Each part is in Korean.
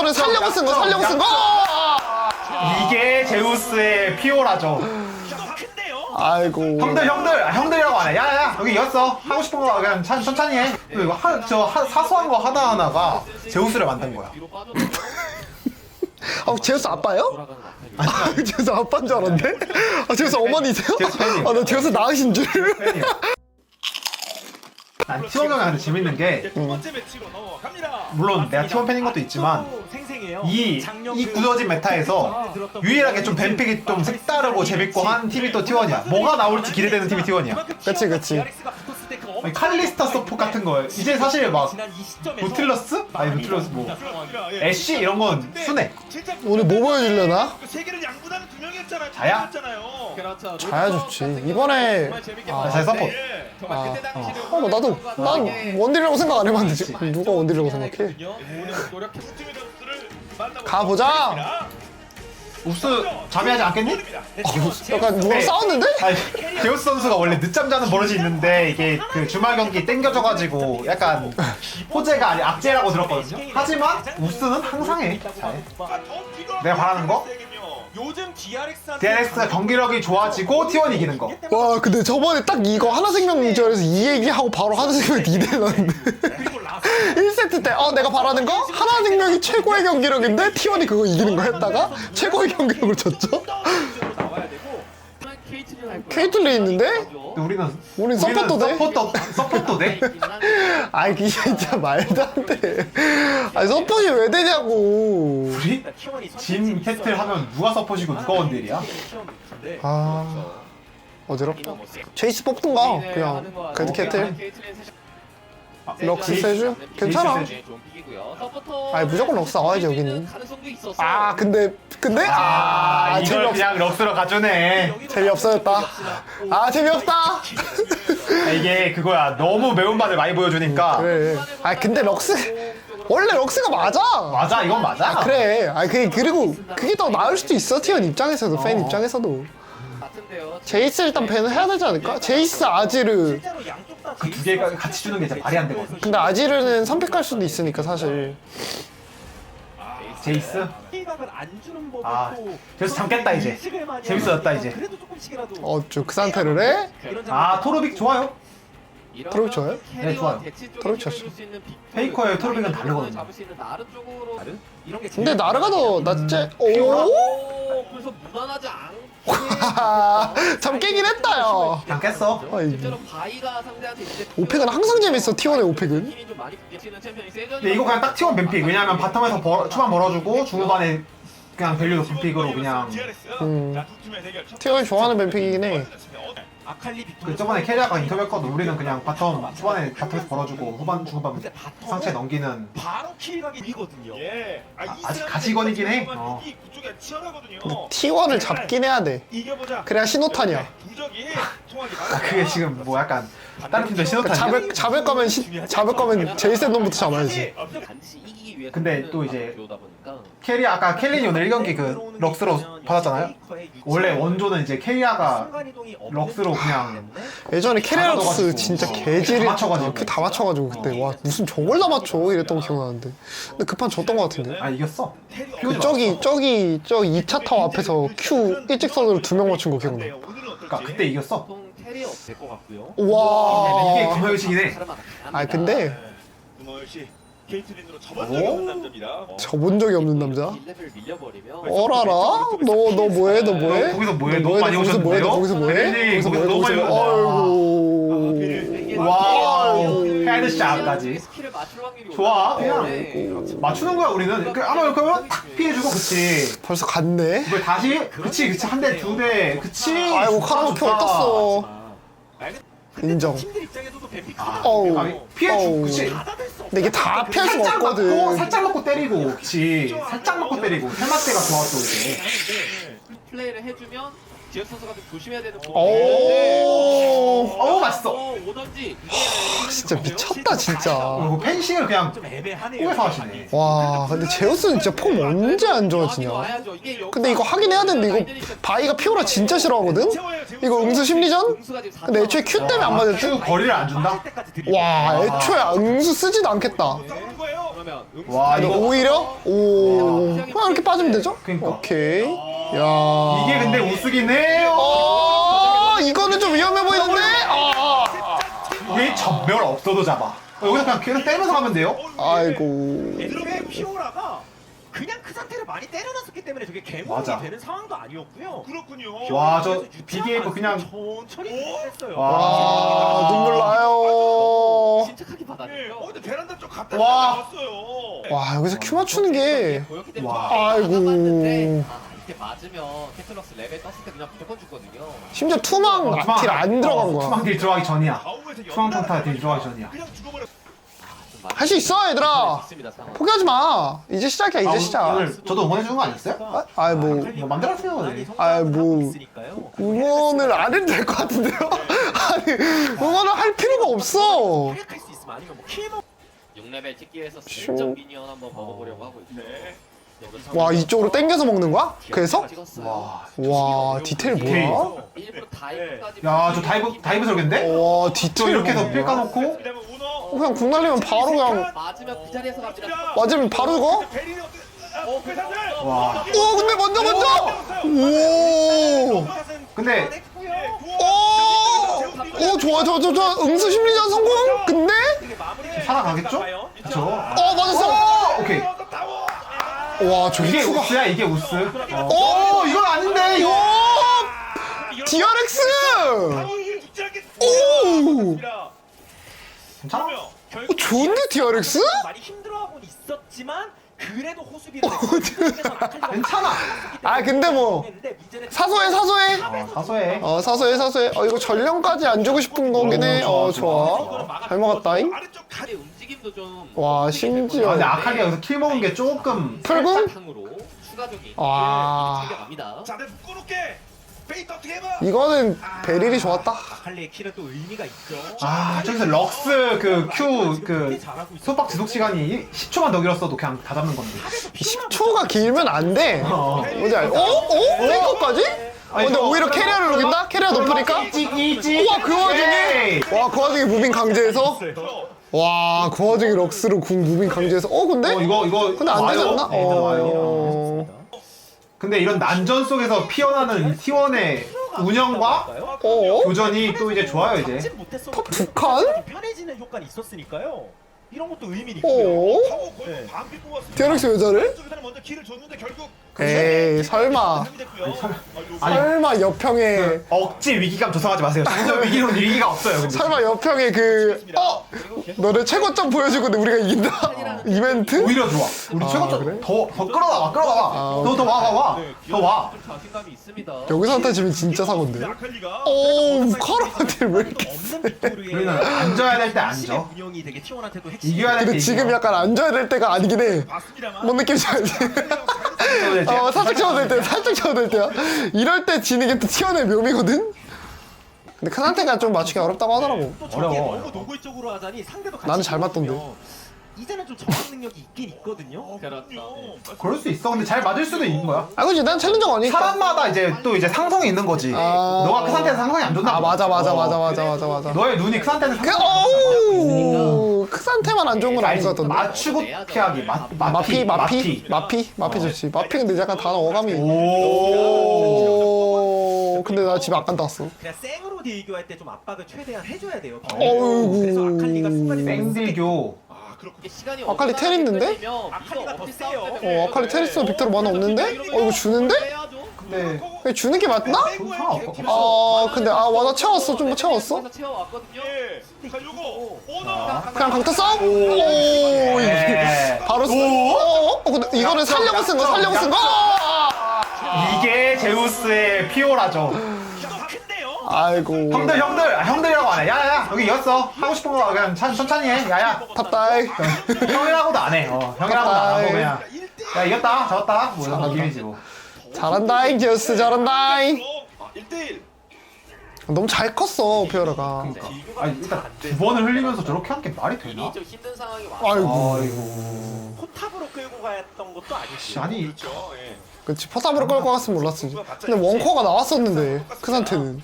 이거는 살려고 쓴 거, 살려고 쓴 거! 이게 제우스의 피오라죠. 아이고. 형들 형들 아, 형들이라고 안 해. 야야 여기 이었어. 하고 싶은 거 그냥 천, 천천히 해. 그리고 하, 저 하, 사소한 거 하나 하나가 제우스를 만든 거야. 아, 제우스 아빠요? 아, 제우스 아빠인 줄 알았는데? 아, 제우스 어머니세요? 제우스 팬이요. 아, 나 제우스 나으신 줄. 원 형이 근데 재밌는 게. 물론 내가 티원 팬인 것도 있지만 이, 이 굳어진 메타에서 유일하게 좀 뱀픽이 좀 색다르고 재밌고 한 팀이 또 T1이야. 뭐가 나올지 기대되는 팀이 T1이야. 그치, 그치. 아니, 칼리스타 서포 같은 거 이제 사실 막 노틸러스? 아니 노틸러스 뭐 애쉬 이런 건 순해. 오늘 뭐 보여주려나? 두 명이었잖아요. 자야? 잖아요. 그렇죠. 자야 좋지. 이번에. 아, 잘 서포. 예. 아, 어, 나도, 난 원딜이라고 생각 안 해봤는데, 지금 누가 원딜이라고 생각해? 가보자. 옵스 자비하지 않겠니? 약간 누가 네. 싸웠는데? 아니, 제우스 선수가 원래 늦잠 자는 버릇이 있는데 이게 그 주말 경기 땡겨져가지고 약간 호재가 아니 악재라고 들었거든요. 하지만 옵스는 항상 해. 잘해. 내가 바라는 거? 요즘 DRX DRX가 경기력이 좋아지고 T1 이기는 거. 와, 근데 저번에 딱 이거 하나생명전에서 이 얘기하고 바로 하나생명 2대 났는데. 1세트 때, 어, 내가 바라는 거? 하나생명이 최고의 경기력인데, T1이 그거 이기는 거 했다가, 최고의 경기력을 거야. 케이틀린 있는데? 근데 우리는 우린 서포터 돼? 서포터 서포터 돼? 아이, 그게 진짜 말도 안 돼. 아니, 서폿이 왜 되냐고. 우리 진 캐틀 하면 누가 서포시고 누가 원딜이야? 아, 어지럽다. 제이스 뽑든가, 그냥. 그래도 캐틀. 럭스 세주? 괜찮아. 아니, 무조건 럭스 나와야지, 여기는. 가능성도 있었어. 아, 근데, 근데? 아, 아, 이걸 재미없, 그냥 럭스로 가주네. 재미없어졌다. 아, 재미없다. 아, 이게 그거야. 너무 매운맛을 많이 보여주니까. 그래. 아, 근데 럭스, 원래 럭스가 맞아. 맞아, 이건 맞아. 그래. 아, 그, 그리고 그게 더 나을 수도 있어, 티언 입장에서도, 팬 어. 입장에서도. 제이스 일단 밴을 해야 되지 않을까? 제이스, 아지르. 그두 개가 같이 주는 게 진짜 말이 안 되거든. 근데 아지르는 선택할 수도 있으니까, 사실. 제이스? 안 주는 법을 아, 또 그래서 잠겠다 이제. 많이 재밌어졌다 이제. 그래도 조금씩이라도 어, 저그 상태를 해? 이런 아, 토르빅 좋아요. 트롤 좋아요? 네, 좋아요. 트롤 좋죠. 페이커의 트롤빅은 다르거든요. 잡을 수 있는 다른 쪽으로 이런 게 근데 나르가 더 낫지? 오? 오, 그래서 무난하지 않고 참 깨긴 했다, 야. 그냥 깼어. 아이, 실제로 바이가 상대한테 이제 오펙은 항상 재밌어, T1의 오펙은. 힘이 좀 많이 부딪히는 챔피언이 세전이 근데 이거 그냥 딱 T1 뱀픽. 왜냐면 바텀에서 벌, 초반 벌어주고 중후반에 그냥 밸류 높은 픽으로 그냥 음. 자, 두 팀의 대결 첫 T1이 좋아하는 뱀픽이긴 해. 아칼리 그 저번에 캐리아가 인터뷰했거든. 우리는 그냥 바텀 초반에 바텀에서 벌어주고 후반 중후반 상체 넘기는 바로 킬각이 이거든요. 예. 아, 아, 아직 가시건이긴 해. 어. 이 구조가 치열하거든요. T1을 잡긴 해야 돼. 이겨보자. 그래야 신호탄이야. 부적이 통하기 아, 그게 지금 뭐 약간 다른 팀들 신호탄이야. 잡을, 잡을 거면, 시, 잡을 거면 제일 센 놈부터 잡아야지. 이기기 위해서 근데 또 이제 보니까 캐리 아까 켈린이 오늘 1경기 그 럭스로 받았잖아요. 원래 원조는 이제 캐리아가 럭스로 그냥 예전에 캐리어스. 진짜 어, 개질이 다 맞춰가지고. 그다 맞춰가지고 그때 와 무슨 저걸 다 맞춰 이랬던 거 기억나는데 근데 급한 졌던 거 같은데 아 이겼어. 그 저기 저기 저기 2차 타워 앞에서 Q 일직선으로 두 명 맞춘 거 기억나 그러니까 그때 이겼어. 보통 캐리어 될것 같고요. 와 이게 해. 아 근데 씨 케이트린으로 접은 적이 없는 남자입니다. 어. 져본 적이 없는 남자 1레벨 밀려버리면 어라라 너 너 뭐해 너 뭐해 너 거기서 뭐해? 너 너무 많이 거기서 뭐해 너 오셨는데요? 거기서 뭐해 릴리, 거기서 뭐해 너무 많이 거기서 오셨는데요? 아이고 와우 헤드샷까지. 스킬을 맞출 확률이 좋아, 올라가요. 그냥. 네. 맞추는 거야 우리는. 그 아마 이렇게 하면 탁 피해주고 그치. 벌써 갔네 다시 그치 그치 한 대 두 대 그치. 아이고 카라오케 좋다. 어떻어 인정 팀들 입장에서도 뱀픽 어우 아, 피해주 어우. 그치. 근데 이게 다 피할 수가 살짝 맞고 없거든 살짝 맞고 때리고 그치. 살짝 맞고 때리고 해맞대가 좋았어 이게. 플레이를 해주면 지역 선수가 좀 조심해야 되는 오 어우 맛있어. 어, 오던지 진짜 미쳤다 진짜 그리고 펜싱을 그냥 좀 애매하네요. 꿈에서 하시네. 와 근데 제우스는 진짜 폼 언제 안 좋아지냐 근데 이거 하긴 해야 되는데 이거 바이가 피오라 진짜 싫어하거든? 이거 응수 심리전? 근데 애초에 Q 때문에 안 맞을 큐 듯? 거리를 안 준다? 와 애초에 응수 쓰지도 않겠다. 그러면 와 근데 이거 오히려 오 그냥 이렇게 빠지면 되죠? 그러니까. 오케이 야 이게 근데 우스긴 해요. 어 이거는 좀 위험해 보이는데 아, 이게 전멸 없어도 잡아. 어, 여기서 그냥 계속 때리면서 가면 돼요. 아이고 이렇게 피오라가 그냥 그 상태를 많이 때려놨었기 때문에 저게 맞아. 되는 상황도 아니었고요. 그렇군요. 와, 저 BDF 그냥- 천천히 했어요. 와. 아 눈물 나요 침착하게 받아내요. 어, 근데 베란다 쪽 갔다 와. 나왔어요. 와 여기서 큐 맞추는 게 보였기 때문에 와. 아이고. 아, 이렇게 맞으면 캐틀럭스 레벨 떴을 때 그냥 무조건 죽거든요. 심지어 투망 어, 투망- 딜 안 들어간 어, 거야 투망 딜 들어가기 전이야. 다음에서 투망 평타 딜 들어가기 전이야. 그냥 죽어버려. 할 수 있어 얘들아 상황. 포기하지 마 이제 시작이야 이제 아, 시작 오늘 저도 응원해 주는 거 아니었어요? 아, 아이 뭐뭐 맘대로 하세요. 네. 아이, 뭐. 응원을 안 해도 될 것 같은데요? 아니 응원을 할 필요가 없어 활약할 수 있으면 아니면 뭐 킬 먹 6레벨 찍기 위해서 슬쩍 미니언 한번 먹어보려고 하고 있어요. 네. 와 이쪽으로 땡겨서 먹는 거야? 그래서? 와. 와 디테일 뭐야? 야, 저 다이브 다이브 저겠는데? 와 저 디테일 이렇게 해서 뭐야? 필 까놓고 그다음에 우노. 어, 그냥 궁 날리면 바로 그냥 맞으면 그 자리에서 갑니다. 맞으면 바로 죽어? 어떻게? 어, 회사들. 와. 오 근데 먼저 먼저! 오! 근데 오! 오 좋아 좋아 좋아 좋아 응수 심리전 성공? 근데? 살아가겠죠? 그쵸? 어 맞았어! 오! 오케이. 와 저게 이게 큐가 우스야 이게 우스. 어, 어! 이건 아닌데 이거. DRX! 오! 괜찮아? 어, 좋은데 DRX? 많이 힘들어하고는 있었지만 그래도 호수비를 괜찮아. 아 근데 뭐 사소해 사소해 어, 사소해. 어 사소해 사소해 어 이거 전령까지 안 주고 싶은 거긴 해 어 좋아 잘 먹었다잉 아래쪽 가. 다리 움직 임도 좀. 와 아, 심지어 근데 아칼리가 여기서 킬 먹은 게 조금? 상으로 추가적인 와. 챙겨갑니다. 자, 어떻게 해봐. 이거는 베릴이 좋았다 아칼리의 킬은 또 의미가 있죠. 아 저기서 럭스 그 Q 그. 소박 지속 시간이 10초만 더 길었어도 그냥 다 잡는 건데. 10초가 길면 안 돼 어. 뭔지 알 어? 어? 페이커까지? 어, 근데 오히려 캐리어를 녹인다? 캐리어 높으니까? 이지 우와 그 와중에 와 그 와중에 무빙 강제해서 와 그 와중에 럭스로 궁 무빙 강제해서 어 근데? 어 이거 이거 근데 안 되지? 않나? 네, 와요. 어... 근데 이런 난전 속에서 피어나는 이 T1의 운영과 어? 교전이 또 이제 좋아요 이제. 두 칸? 편해지는 효과는 있었으니까요. 이런 것도 의미는 어? 있고요. DRX 왜 저래? 쪽에서는 먼저 키를 줬는데 결국 에이 설마 아니, 설마 옆형에 억지 위기감 조성하지 마세요. 진짜 위기로는 위기가 없어요. 근데. 설마 옆형에 그 어? 너네 최고점 보여주고 우리가 이긴다? 이벤트? 오히려 좋아. 우리 아, 최고점 그래? 더, 더 끌어나와, 끌어나와. 아, 더, 더 와, 와, 와. 더 와. 좀 자신감이 있습니다. 여기서 한타 지면 진짜 사건데 오 카르마딜 왜 이렇게 우리는 앉아야 될 때 앉아. 운영이 되게 티원한테도 핵심. 이겨야 될 때 근데 지금 이겨. 약간 앉아야 될 때가 아니긴 해 봤습니다만. 뭔 느낌인지 알지? 이제 어 살짝 쳐도 될 때, 살짝 쳐도 될 때야 이럴 때 지는 게 또 티어의 묘미거든? 근데 큰 한테가 좀 맞추기 어렵다고 하더라고 또 저게 어려워, 너무. 노골적으로 하자니 상대도 같이 나는 잘 맞던데. 이제는 좀 저항 능력이 있긴 있거든요. 그렇다. 그럴 수 있어. 근데 잘 맞을 수도 있는 거야. 아 그지 난 챌린저가 아니니까 사람마다 이제 또 이제 상성이 있는 거지. 아. 너가 그 상태에서 상성이 안 좋나? 아 보다. 맞아 맞아 어. 맞아 맞아 맞아 맞아 너의 눈이 그 상태에서 그 상성이 어우 크산테만 안 좋은 건 아닌 것 같던데 맞추고 피하기. 마, 마피 마피 마피 마피 좋지 마피 근데 약간 단어 어감이 오. 오 근데 나 집에 아까 왔어 그냥 생으로 딜교할 때 좀 압박을 최대한 해줘야 돼요. 어이구. 그래서 아칼리가 순간이 땡딜교. 아 그렇군. 이게 시간이 아칼리 텔 있는데? 아칼리가 더 세요. 어 아칼리 테리스 빅토르 만화 없는데? 어 이거 주는데? 네. 그냥 주는 게 맞나? 아 근데 아 와나 채웠어 좀 채웠어? 채워왔거든요. 예. 자 요거 오너. 그냥 강타 싸움? 오 이게 네. 바로 쓰 어, 어 근데 이거는 살려고 쓴 거 살려고 쓴 거? 이게 제우스의 피오라죠. 아이고 형들 형들 아, 형들이라고 안 해. 야야 여기 이겼어. 하고 싶은 거 그냥 천, 천천히 해. 야야 탑다이 형이라고도 안 해. 어, 형이라고도 안 하고 그냥 야 이겼다 잡았다 뭐 이런 느낌이지 뭐. 잘한다잉 제우스 잘한다잉 아 1대1. 너무 잘 컸어 피어라가 아니 일단 두 번을 흘리면서 저렇게 한 게 말이 되나? 좀 힘든 상황이. 아이고 아이고. 포탑으로 끌고 갔던 것도 아니고. 아니. 그렇죠. 예. 그치 포탑으로 끌 것 같으면 몰랐지 근데 원코어가 나왔었는데 그 상태는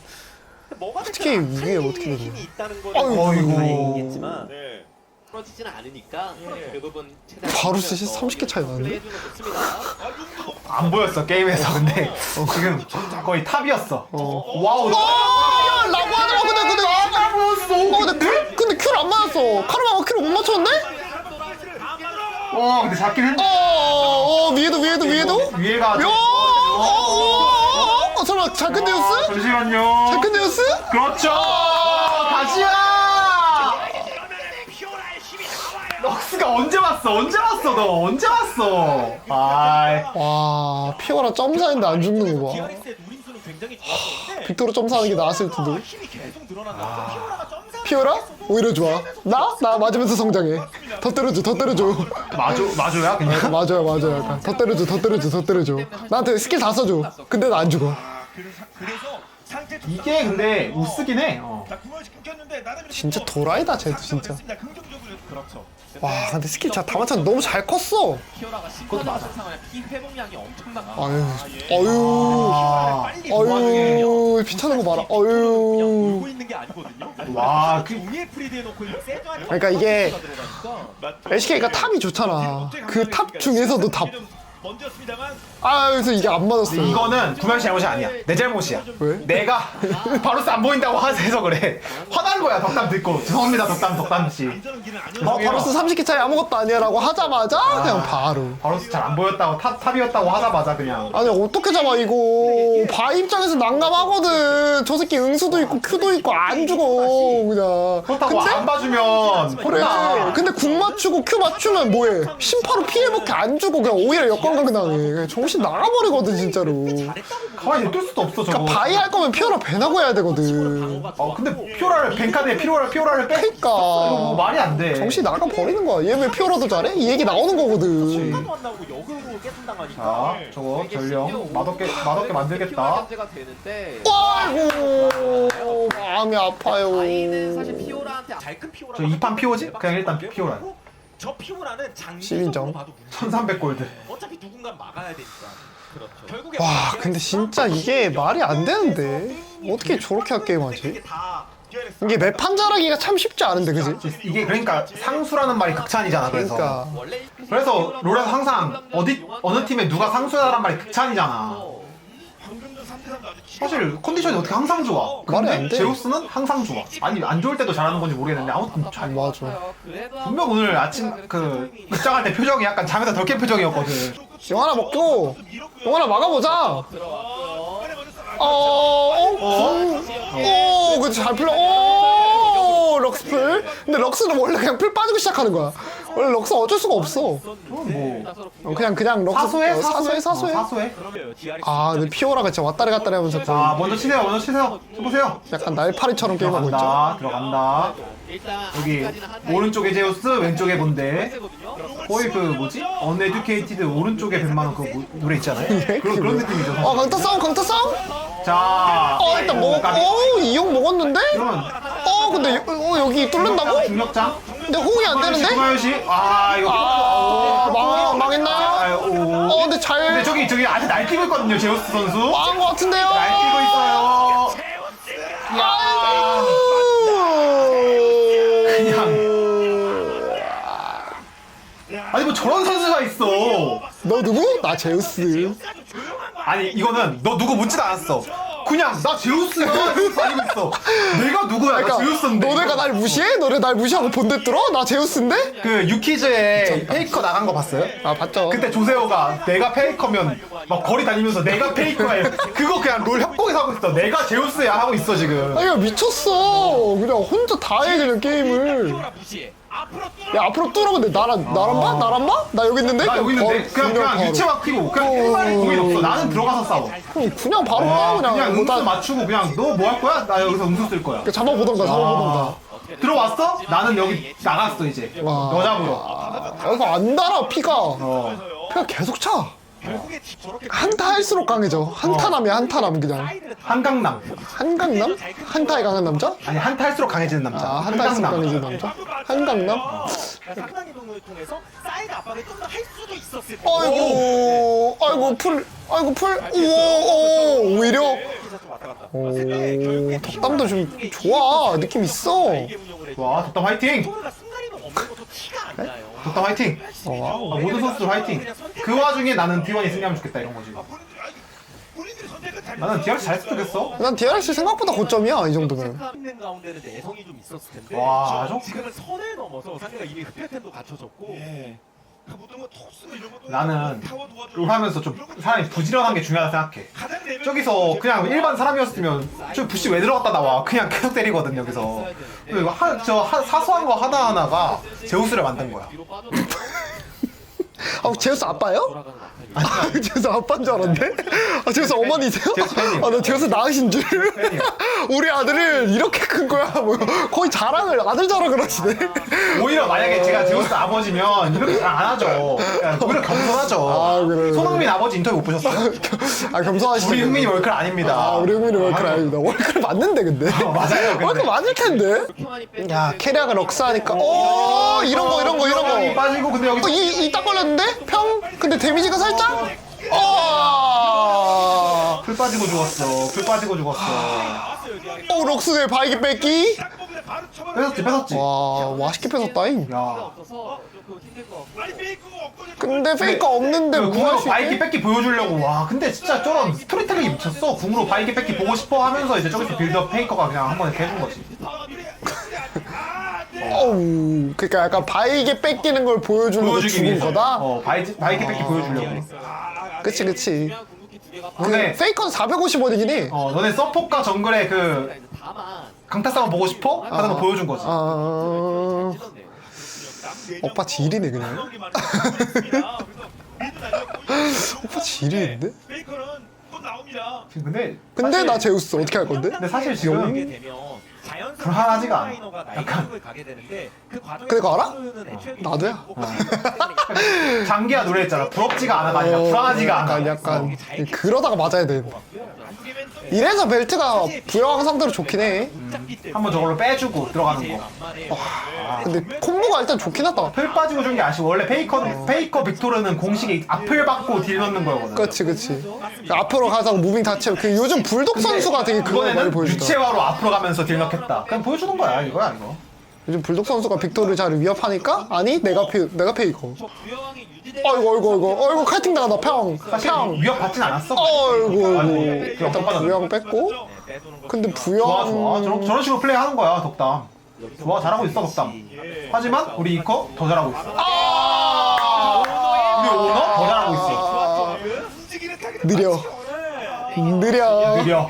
뭐가 이게 아칼리의 어떻게 되는 힘이? 있다는 거는 아이고. 아이고. 다행이겠지만 네. 떨어지지는 않으니까 그 부분 최대한 바루스 지키면서 30개 차이 나는데? 플레이해주는 거 좋습니다. 안 보였어 게임에서 근데 지금 거의 탑이었어. 와우. 아, 라고 하더라 근데 근데 안 보였어. 어 근데 큐 근데 큐를 안 맞았어 카르마가 큐를 못 맞췄네? 어 근데 잡긴 했는데 어, 어 위에도 위에도 위에도 위에가 야, 어, 어, 어, 어, 설마 자크데우스? 잠시만요. 자크데우스? 그렇죠. 다시야. 럭스가 언제 왔어? 언제 왔어? 너 언제 왔어? 아이. 와 피오라 점사인데 안 죽는 거 봐. 기아리스의 노림수는 굉장히 좋았었는데 빅토르 점사하는 게 나았을 텐데. 아, 힘이 계속 늘어난다. 피오라가 점사 피오라? 오히려 좋아. 나? 나 맞으면서 성장해. 더 때려줘, 더 때려줘. 마조 마조야 그냥. 맞아요, 맞아요. 약간. 더 때려줘, 더 때려줘, 더 때려줘. 나한테 스킬 다 써줘. 근데 나 안 죽어. 그래서, 상태. 이게 근데 우스긴 해. 어. 자, 구멍씩 끊겼는데 나름 이렇게 진짜 또 도라이다, 쟤도 상승을 진짜. 했습니다. 긍정적으로 그렇죠. 와, 근데 스킬 다 맞췄는데 너무 잘 컸어. 피오라가 신고자 상황에 피 회복량이 엄청난 거. 아유, 아. 빨리 어유, 피차는 거 봐라. 어유. 놀고 있는 게 아니거든요. 와, 그- 종이에 프리드 해 놓고 이거 세주한테 그러니까 이게 LCK가 탑이 좋잖아. 그 탑 중에서도 탑. 먼저였습니다만 아, 그래서 이게 안 맞았어. 이거는 구현 씨 잘못이 아니야. 내 잘못이야. 왜? 내가 바로스 안 보인다고 해서 그래. 화난 거야 덕담 듣고. 죄송합니다 덕담 덕담 씨. 길은 어, 아니었어요. 바로스 30개 차이 아무것도 아니야라고 하자마자 그냥 바로. 바로스 잘 안 보였다고 탑 탑이었다고 하자마자 그냥. 아니 어떻게 잡아 이거 바이 입장에서 난감하거든 저 새끼 응수도 있고 큐도 있고 안 죽어 그냥 그렇다고 근데 안 봐주면 그래 혼나. 근데 궁 맞추고 큐 맞추면 뭐해 심파로 피해밖에 안 주고 그냥 오히려 역광각 당해 그냥 정신 나가버리거든 진짜로 가만히 냅둘 수도 없어 저거. 그러니까 바이 할 거면 피어라 배나고 해야 되거든 어 근데 피오라를 벤카드에 피오라를 피오라를 빼. 그러니까. 이거 뭐 말이 안 돼. 정신 나가 버리는 거야 얘 왜 피어라도 잘해? 이 얘기 나오는 거거든 안 나오고 역으로 자 당하니까. 저거 전령 맛없게 맛없게 만들겠다. 견제가 되는데 아이고 마음이 아파요 아이는 사실 피오라한테 잘 큰 피오라. 저 2판 피오지? 그냥 일단 피- 피오라. 저 피오라는 시민정. 장기적으로 봐도 문제. 1300 골드. 어차피 누군가 막아야 되니까. 그렇죠. 결국에 와 근데 진짜 이게 말이 안 되는데 어떻게 저렇게 할 게임하지? 이게 맵 판자라기가 참 쉽지 않은데 그지? 이게 그러니까 상수라는 말이 극찬이잖아. 그래서. 그러니까 그래서 롤에서 항상 어디 어느 팀에 누가 상수야라는 말이 극찬이잖아. 방금도 3대3도 아주 사실 컨디션이 어떻게 항상 좋아. 말이 안 근데 돼. 제우스는 항상 좋아. 아니 안 좋을 때도 잘하는 건지 모르겠는데 아무튼 잘. 맞아 분명 오늘 아침 그 입장할 때 표정이 약간 잠에서 덜 깬 표정이었거든. 용 하나 먹고 용 하나 막아보자 어, 어, 그잘 풀려. 오, 럭스풀. 근데 럭스는 원래 그냥 풀 빠지고 시작하는 거야. 원래 럭스 어쩔 수가 없어. 뭐 어, 그냥 그냥 럭스 사소해 어, 사소해 사소해. 어, 사소해. 아, 근데 피오라가 진짜 왔다리 갔다리 하면서 자 거의 먼저 치세요. 먼저 치세요. 쳐보세요. 약간 날파리처럼 게임하고 있죠. 들어간다. 들어간다. 여기 오른쪽에 제우스, 왼쪽에 본데. 거의 그 뭐지? 언에듀케이티드 오른쪽에 100만 원그 노래 있잖아요. 그런 그런 느낌이죠. 어, 강타 싸움, 강타 싸움? 자. 어, 일단 먹었, 어, 이용 먹었는데? 어, 근데, 어, 여기 뚫는다고? 중력장. 근데 호응이 안 되는데? 아 이거. 아, 망, 망했나요? 아유, 오. 어, 근데 잘. 근데 저기 저기 아직 날뛰고 있거든요 제우스 선수. 망한 것 같은데요? 날뛰고 있어요. 야. 아니 뭐 저런 선수가 있어. 너 누구? 나 제우스. 아니 이거는 너 누구 묻지도 않았어. 그냥 나 이러면서 다니고 있어. 내가 누구야? 나 그러니까 제우스인데. 너네가 날 무시해? 너네 날 무시하고 본대 뚫어? 나 제우스인데? 그 유키즈에 페이커 나간 거 봤어요? 아 봤죠. 그때 조세호가 내가 페이커면 막 거리 다니면서 내가 페이커야. 그거 그냥 롤 협곡에서 하고 있어. 내가 제우스야 하고 있어 지금. 아니 야 미쳤어. 그냥 혼자 다 해 그냥 게임을. 야 앞으로 뚫어 근데 나랑 나랑 봐? 나랑 봐? 나 여기 있는데? 나 여기 있는데 그냥 그냥 바로. 유채만 피고 그냥 일말의 고민 없어. 나는 들어가서 싸워. 그냥 그냥 바로 와, 봐 그냥. 그냥 뭐 응수 다 맞추고 그냥 너 뭐 할 거야? 나 여기서 응수 쓸 거야. 잡아보던가 잡아보던가. 아, 들어왔어? 나는 여기 나갔어 이제. 와. 너 잡으러. 아, 이거 안 달아 피가. 어. 피가 계속 차. 결국에 저렇게 한타 할수록 강해져. 한타남이 야 한타남 그냥. 한강남. 한강남? 한타에 강한 남자? 아니 한타 할수록 강해지는 남자. 아 한타 할수록 강해진 남자? 한강남? 상당 이동을 통해서 사이드 압박을 좀 더 할 수도 있었을 아이고 아이고 풀 아이고 풀 오 오 오히려 기사 좀 왔다 갔다. 오 덕담도 좀 좋아 느낌 있어. 와 덕담 화이팅. 토르가 순간이동 없는 것도 덕담 화이팅! 어, 아, 모든 선수들 화이팅! 그 와중에 나는 D1이 승리하면 좋겠다 이런 거지 나는 DRX 잘 쓰겠어 난 DRX 생각보다 고점이야 이 정도면 있는 가운데는 내성이 좀 있었을 텐데. 와, 저- 지금은 선을 넘어서 상대가 이미 흡혈템도 갖춰졌고. 예. 나는 롤 하면서 좀 사람이 부지런한 게 중요하다 생각해. 저기서 그냥 일반 사람이었으면 저 부시 왜 들어갔다 나와. 그냥 계속 때리거든 여기서. 하, 저 하, 사소한 거 하나 하나가 제우스를 만든 거야. 아 제우스 아빠요? 돌아가는 아 제우스 아빠인 줄 알았는데? 아 제우스 어머니세요? 팬이에요. 아나 제우스 낳으신 줄. 우리 아들을 이렇게 큰 거야 뭐 거의 자랑을 아들 자랑을 하시네 오히려 만약에 제가 제우스 아버지면 이렇게 잘 안 하죠 그냥 오히려 겸손하죠 아, 그래, 그래. 손흥민 아버지 인터뷰 못 보셨어요? 아 겸손하시네 우리 흥민이 월클 아닙니다 아 우리 흥민이 월클 아닙니다 월클 맞는데 근데 맞아요, 근데. 월클 맞을 텐데 야 캐리아가 럭스하니까 오 이런 거 이런 거 이런 이거 빠지고 근데 여기서 어, 이, 이딱 걸렸는데? 평? 근데 데미지가 살짝? 어, 풀 빠지고 죽었어. 풀 빠지고 죽었어. 어 럭스의 바이기 뺏기? 뺏었지 뺏었지. 와, 맛있게 뺏었다잉. 야. 근데 페이커 없는데 뭐 궁으로 할수 바이기? 뺏기 보여주려고 와. 근데 진짜 저런 스토리텔링이 미쳤어? 궁으로 바이기 뺏기 보고 싶어 하면서 이제 저기서 빌드업 페이커가 그냥 한 번에 해준 거지 어우, 그니까 약간 바이게 뺏기는 걸 보여주는 거 보여주기 죽은 위해서 거다? 어 바이기, 바이기 뺏기 보여주려고 그치, 그치. 개가 근데 그, 페이커는 450원이긴 해. 어 너네 서폿과 정글의 그 강타 싸움 보고 싶어? 하는 거 보여준 거지 아. 오빠 지리네, 그냥. 오빠 지리인데? 페이커는 또 나옵니다 근데 근데 사실- 나 제우스 어떻게 할 건데? 근데 사실 지금 불안하지가 않아. 약간- 나이트를 가게 되는데 그 그거 알아? 애초에 나도야. 장기가 노래했잖아 부럽지가 않아가 아니라 불안하지가 않아 약간, 약간, 그러다가 맞아야 돼. 이래서 벨트가 부여왕 상대로 좋긴 해. 한번 저걸로 빼주고 들어가는 거 근데 콤보가 일단 좋긴 하다. 풀 빠지고 준 게 아쉬워 원래 페이커 페이커 빅토르는 공식이 앞을 받고 딜 넣는 거거든 그치, 그치. 그 앞으로 가서 무빙 다채 그 요즘 불독 선수가 되게 그걸 많이 이번에는 보여주더라. 유채화로 앞으로 가면서 딜 넣 겠다 그냥 보여주는 거야 이거야 이거 요즘 불독 선수가 빅토르 자를 위협하니까? 아니, 내가 페, 내가 페이커. 부여왕이 유지돼. 어이구, 어이구, 어이구, 어이구, 카팅 당한다, 평. 사실 평. 위협 받진 않았어 어이구, 아이고, 어이구. 일단 부여왕 뺐고. 근데 좋아 좋아 저런. 저런 식으로 플레이 하는 거야 덕담 좋아 잘하고 있어 덕담 하지만 우리 이커 더 잘하고 있어 아! 우리 오너 더 잘하고 있어 느려. 느려. 느려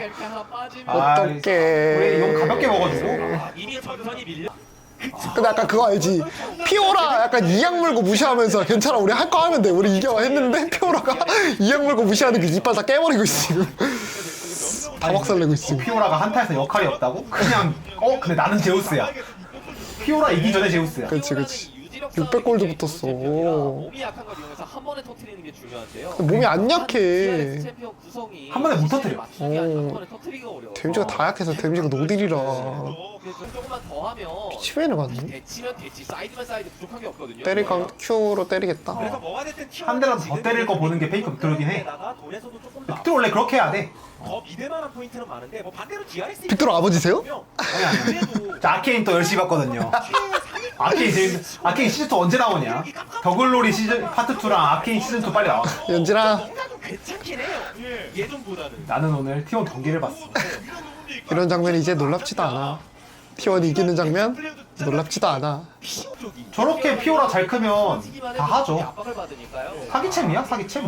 아, 어떡해. 우리 이건 가볍게 먹어주고 이미 전선이 밀려 근데 약간 그거 알지? 피오라 약간 이악 물고 무시하면서 괜찮아, 우리 할 거 하면 돼. 우리 이겨 했는데 피오라가 이악 물고 무시하는 그 이빨 다 깨버리고 있어, 지금. 다 박살내고 있어. 피오라가 한타에서 역할이 없다고? 그냥 어 근데 나는 제우스야 피오라 이기 전에 제우스야 그치, 그치. 유지력 600골드 싸움이 붙었어. 몸이 약한 걸 이용해서 한 번에 터트리는 게 중요한데요. 몸이 안 약해. 한 번에 못 아니라 어. 한 번에 터트리기가 어려워. 데미지가 다 약해서 데미지가 노딜이라. 그래서 조금만 더 하면 치웨이는 갔네? 대치면 대치 사이드만 사이드 부족한 게 없거든요. 때리가 큐로 때리겠다. 그래서 뭐가 됐든 T1 한 대라도 더 때릴 거 보는 게 페이커 빅토르긴 해 빅토르 원래 그렇게 해야 돼 더 믿을만한 포인트는 많은데 뭐 반대로 DRX 빅토르 아버지세요? 아니 아니 아케인 또 열심히 봤거든요 아케인 제일 아케인 시즌 2 언제 나오냐 더글로리 시즌 파트 2랑 아케인 시즌 2 빨리 나와 연진아, 뭔가 좀 괜찮긴 해요 예전보다는 나는 오늘 T1 경기를 봤어 이런 장면이 이제 놀랍지도 않아. T1 이기는 장면? 놀랍지도 않아. 저렇게 피오라 잘 크면 다 하죠 압박을 받으니까요. 사기챔이야 사기챔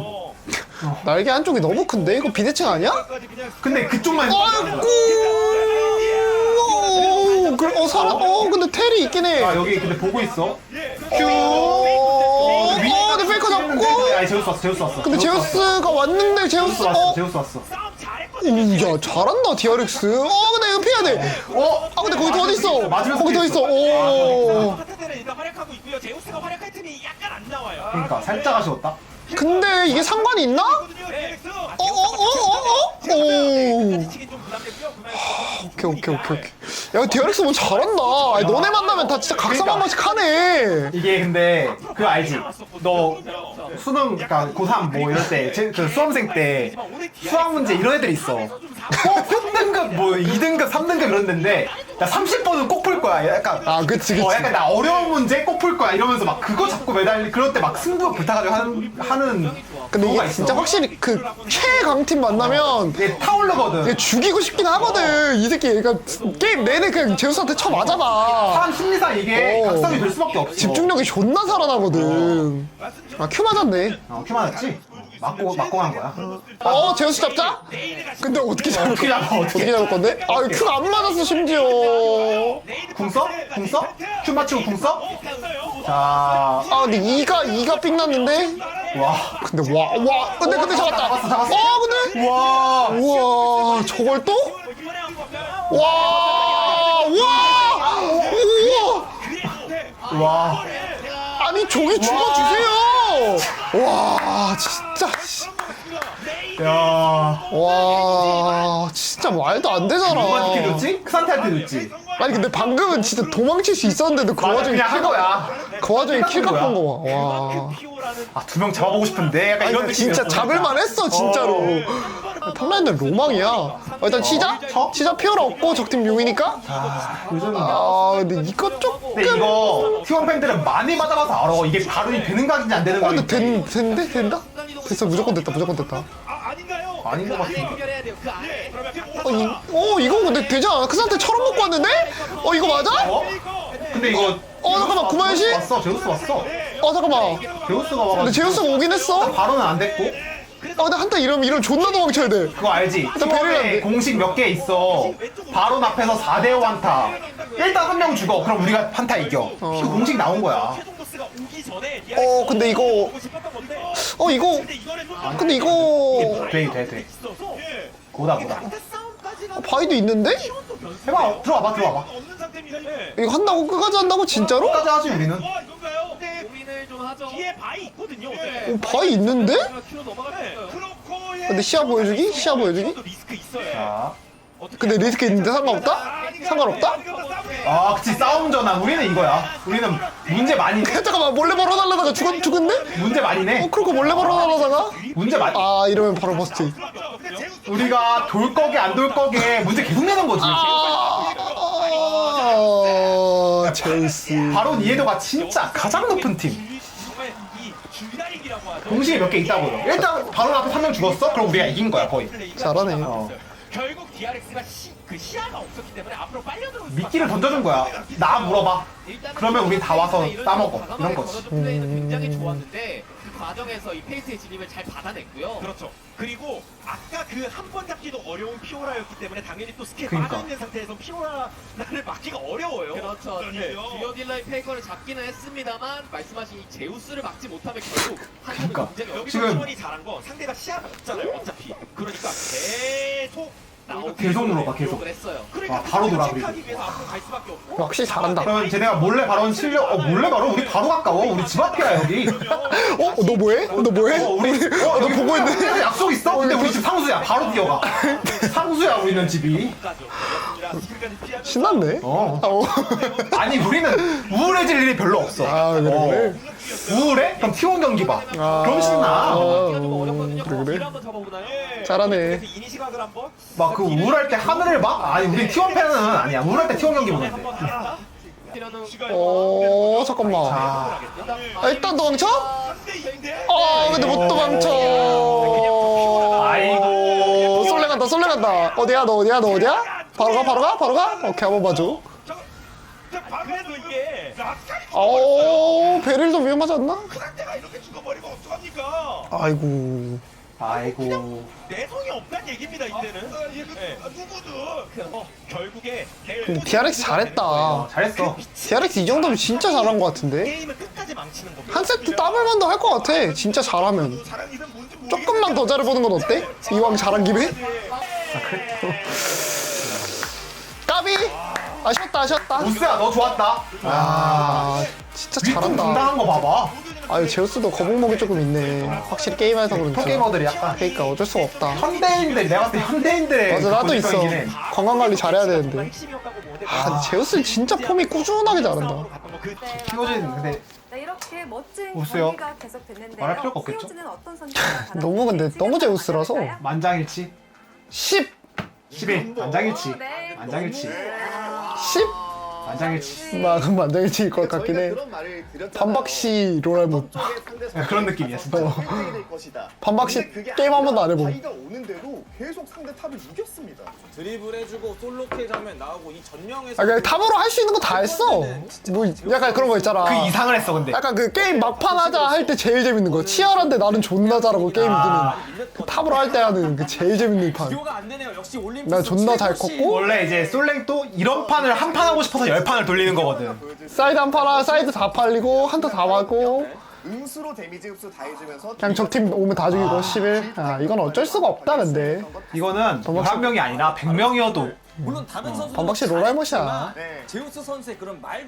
날개 한쪽이 너무 큰데? 이거 비대칭 아니야? 근데 그쪽만 아이고! 오, 그래, 어, 살아, 어, 근데 텔이 있긴 해. 아 여기 근데 보고 있어 큐! 어, 근데 페이커 잡고! 아니 제우스 왔어 제우스 왔어 근데 제우스. 제우스가 왔는데 제우스, 제우스 왔어 어? 제우스 왔어 야, 잘한다, DRX. 어, 근데 이거 피해야 돼. 어? 아, 근데 거기 더 어딨어? 맞으면서 거기 더 있어. 오. 파트들은 일단 활약하고 있고요 제우스가 활약할 틈이 약간 안 나와요 그러니까 살짝 아쉬웠다 근데 이게 상관이 있나? 어, 어, 어, 어, 어? 오. 부담되고요 오케이, 오케이, 오케이, 오케이. 야, DRX 뭐 잘한다. 아니, 너네 만나면 다 진짜 각성 한 번씩 하네. 이게 근데 그거 알지? 너 수능 그러니까 고3 뭐 이럴 때그 수험생 때 수학 문제 이런 애들 있어 어, 3등급 뭐 2등급 3등급 이런 데인데 나 30번은 꼭 풀 거야. 약간 아 그치 그치. 어 약간 나 어려운 문제 꼭 풀 거야. 이러면서 막 그거 자꾸 매달리 그럴 때 막 승부 불타가지고 하는 하는 근데 경우가 이게 있어. 진짜 확실히 그 최강팀 만나면 얘 타올르거든. 얘 죽이고 싶긴 하거든. 이 새끼 그러니까 게임 내내 그냥 제우스한테 쳐 맞아봐. 사람 심리상 이게 어. 각성이 될 수밖에 없어. 집중력이 존나 살아나거든. 아 큐 맞았네. 어, 큐 맞았지? 맞고 맞고 간 거야? 어 제우스 잡자? 근데 어떻게 잡을 거야? 잡아 어떻게 어떻게 잡을 건데? 아 큐가 안 맞았어 심지어. 궁 써? 궁 써? 큐 맞추고 궁 써? 자, 아 근데 이가 이가 삥 났는데? 와, 근데 와 와. 근데 근데 잡았다. 잡았어, 잡았어. 어 근데? 와, 우와 저걸 또? 와. 우와. 우와. 와, 아니 저기 죽어주세요 와 진짜 씨. 야, 와 진짜 말도 안 되잖아 누가 이렇게 줬지? 크산테한테 줬지? 아니 근데 방금은 진짜 도망칠 수 있었는데도 그 맞아, 와중에 그냥 한 거야. 그 와중에 킬각 거야. 본거 봐. 와. 아, 두 명 잡아보고 싶은데 약간 아니 이런 느낌이었어. 진짜 잡을만 했어 진짜로. 탑라인은 로망이야. 어, 일단 치자. 쳐? 치자 피어라 없고 적팀 용이니까. 요즘 아 근데 이거 조금. 근데 이거 T1 팬들은 많이 맞아봐서 알아. 이게 발언이 되는 각인지 안 되는 어 근데 각인지. 된 된대 된다? 됐어 무조건 됐다 무조건 됐다. 아? 아닌 것 같은데. 해결해야 돼요. 그 안에. 어, 이, 어 이거 근데 되지 않아? 그 상태 처럼 먹고 왔는데? 어 이거 맞아? 어? 근데 이거. 어, 잠깐만, 구마현 씨? 왔어, 제우스 왔어. 어 잠깐만. 제우스가 와가지고. 근데 제우스가 오긴 했어. 발언은 안 됐고. 어 근데 한타 이러면 이러면 존나 도망쳐야 돼. 그거 알지? 배를 안 돼. T1에 공식 몇 개 있어. 바론 앞에서 4대5 한타. 일단 한 명 죽어. 그럼 우리가 한타 이겨. 그 공식 나온 거야. 어 근데 이거. 어 이거 근데 이거 돼, 돼, 돼. 보다, 보다. 어, 바위도 있는데? 해봐, 들어와봐, 들어와봐. 이거 한다고 끝까지 한다고 진짜로? 끝까지 하지, 우리는. 어 이건가요? 네. 고민을 좀 하죠. 뒤에 바위 있거든요. 네. 어, 바위 있는데? 크로코의 근데 시야 보여주기? 시야 보여주기? 또 리스크 있어요. 자. 근데 리스크 있는데 상관없다? 상관없다? 아, 그치, 싸움 전환. 우리는 이거야. 우리는 문제 많이, 잠깐만 몰래 벌어달라다가 죽었, 죽었네? 문제 많이 내. 어 그러고 몰래 벌어달라다가? 문제 많이. 아 이러면 바로 버스트 우리가 돌 거게, 안 돌 거게 문제 계속 내는 거지. 아 제우스 바론 이해도가 진짜 가장 높은 팀. 공식이 몇개 있다고요. 일단 바론 앞에 한명 죽었어? 그럼 우리가 이긴 거야, 거의. 잘하네 어. 결국 DRX가 시, 그 시야가 없었기 때문에 앞으로 빨려 들어올 미끼를 던져준 거야. 나 물어봐. 그러면 우리 다 와서 따먹어. 이런 거지. 플레이는 굉장히 좋았는데 그 과정에서 이 페이스의 진입을 잘 받아냈고요. 그렇죠. 그리고 아까 그 한 번 잡기도 어려운 피오라였기 때문에 당연히 또 스킬 그러니까. 빠져 있는 상태에서 피오라를 막기가 어려워요. 그렇죠. 네. 듀오 딜라이 페이커를 잡기는 했습니다만 말씀하신 이 제우스를 막지 못하면 결국 한타는 그러니까. 굉장히 여기서 지금- 지원이 잘한 건 상대가 시야가 없잖아요. 어차피. 그러니까 계속 계속 물어봐, 계속. 했어요. 그러니까 아, 바로 돌아, 체크하기 위해서 앞으로 갈 수밖에 없고. 확실히 잘한다 그러면 쟤네가 몰래 바론 실력, 어, 몰래 바론? 우리 바로 가까워. 우리 집 앞이야, 여기. 어? 너 뭐해? 너 뭐해? 어, 우리, 어, 어, 너 보고 상수에서 약속 있어? 근데 우리 집 상수야. 바로 뛰어가. 상수야, 우리는 집이. 지금까지 피하는 신났네 어. 아, 어. 아니, 우리는 우울해질 일이 별로 없어. 아 그래 그래 어. 우울해? 그럼 T1 경기 봐. 아, 그럼 신나. 어, 좀 어렵거든요. 그래 그래 한번 잡아보나요? 예. 잘하네. 막 그 우울할 때 하늘을 봐? 아니, 우리 T1 팬은 아니야. 우울할 때 T1 경기 보는데. 어 잠깐만 자, 아, 일단 도망쳐? 어 근데 못 도망쳐 아이고. 쏠래 간다 쏠래 간다 어디야 너 어디야 너 어디야? 바로 가 바로 가 바로 가? 오케이 한번 봐줘 그래도 이게 어 베릴도 위험하지 않나? 상대가 이렇게 죽어버리면 어떡합니까? 아이고 아이고. 내성이 없다는 얘기입니다 이때는. 네. 누구든. 어, 결국에 근데 DRX 잘했다 어, 잘했어. DRX 이 정도면 진짜 잘한 것 같은데 게임을 끝까지 망치는 겁니다. 한 세트 따블만도 할 것 같아 진짜 잘하면 뭔지 조금만 더 잘해보는 건 어때? 이왕 잘한 김에? 까비! 아쉬웠다 아쉬웠다 우스야, 너 좋았다. 아 진짜 잘한다 분당한 거 봐봐. 아유 제우스도 거북목이 조금 있네 확실히 게임에서 그런지 프로게이머들이 약간. 그러니까 어쩔 수가 없다 현대인들, 내가 봤을 때 현대인들의. 맞아 나도 그 있어 해. 건강관리 잘해야 되는데 아 근데 제우스는 진짜 폼이 꾸준하게 잘한다 그 키워진, 근데 네, 이렇게 멋진 보세요. 경기가 계속됐는데요. 말할 필요가 없겠죠? 키워지는 어떤 선수가 너무 근데 너무 제우스라서? 만장일치. 10 11 만장일치. 네. 만장일치. 10. 만장일치. 막 그럼 만장일치일 것 같긴 해. 그런 말을 드렸잖아요. 반박시 로랄못. 쪽에 상대 야, 그런 느낌이야, 진짜. 어. 1등이 될 것이다. 반박시 근데 그게 게임 한 번도 안 아니라 해봄. 바이가 오는데도 계속 상대 탑을 이겼습니다. 드리블 해주고 솔로 킬 장면 나오고 이 전명에서 아, 그냥 탑으로 할 수 있는 거 다 했어. 뭐 약간 그런 거 있잖아. 그 이상을 했어 근데. 약간 그 게임 막판 하자 할 때 제일 재밌는 거. 치열한데 나는 존나 잘하고 게임 이기는. 그 탑으로 할 때 하는 그 제일 재밌는 판. 비교가 안 되네요. 역시 올림픽 나 존나 잘 컸고 원래 이제 솔랭도 이런 판을 한 판 하고 싶어서 열 판을 돌리는 거거든. 사이드 한 팔아 사이드 다 팔리고 한타 다 맞고 응수로 데미지 흡수 다 해주면서 그냥 적팀 오면 다 죽이고 11. 아 이건 어쩔 수가 없다 근데. 이거는 11명이 아니라 100명이어도 물론 다른 선수 반박시. 네. 제우스 선수의 그런 말도